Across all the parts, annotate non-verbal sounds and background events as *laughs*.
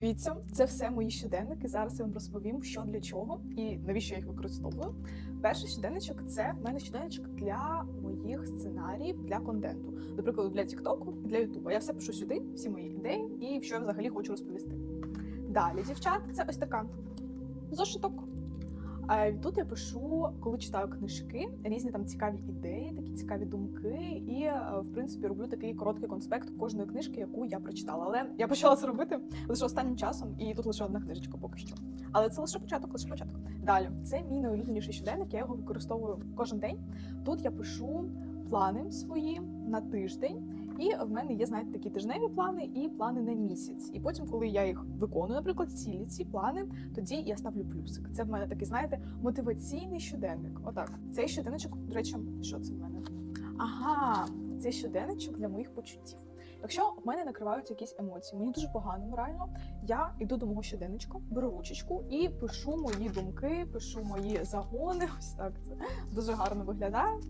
Дивіться, це все мої щоденники. Зараз я вам розповім, що для чого і навіщо я їх використовую. Перший щоденничок це в мене щоденничок для моїх сценаріїв для контенту. До прикладу, для Тіктоку, для Ютуба. Я все пишу сюди, всі мої ідеї і що я взагалі хочу розповісти. Далі, дівчат, це ось така зошиток. А Тут я пишу, коли читаю книжки, різні там цікаві ідеї, такі цікаві думки, і е, в принципі роблю такий короткий конспект кожної книжки, яку я прочитала. Але я почала це робити лише останнім часом, і тут лише одна книжечка поки що. Але це лише початок, лише початок. Далі це мій найулюбленіший щоденник. Я його використовую кожен день. Тут я пишу плани свої на тиждень. І в мене є, знаєте, такі тижневі плани і плани на місяць. І потім, коли я їх виконую, наприклад, цілі ці плани, тоді я ставлю плюсик. Це в мене такий, знаєте, мотиваційний щоденник. Отак. Цей щоденничок, до речі, що це в мене? Ага, це щоденничок для моїх почуттів. Якщо в мене накриваються якісь емоції, мені дуже погано морально. Я йду до мого щоденничка, беру ручечку і пишу мої думки, пишу мої загони. *laughs* Ось так це дуже гарно виглядає.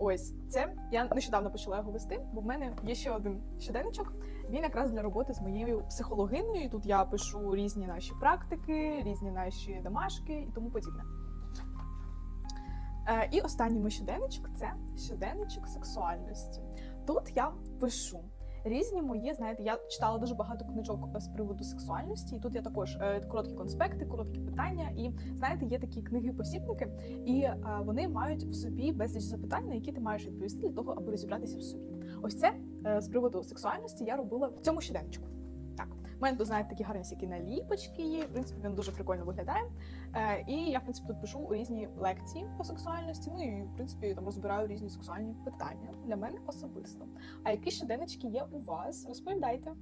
Ось це я нещодавно почала його вести, бо в мене є ще один щоденничок. Він якраз для роботи з моєю психологиною. Тут я пишу різні наші практики, різні наші домашки і тому подібне. Е, і останній мій щоденничок це щоденничок сексуальності. Тут я пишу різні мої, знаєте, я читала дуже багато книжок з приводу сексуальності, і тут я також е, короткі конспекти, короткі питання. І знаєте, є такі книги-посібники, і е, вони мають в собі безліч запитань, на які ти маєш відповісти для того, аби розібратися в собі. Ось це е, з приводу сексуальності я робила в цьому щоденничку. Так, у мене тут знаєте такі гарні всякі наліпочки є. В принципі, він дуже прикольно виглядає. Е, і я в принципі тут пишу різні лекції по сексуальності. Ну і в принципі там розбираю різні сексуальні питання для мене особисто. А які щоденнички є у вас? Розповідайте.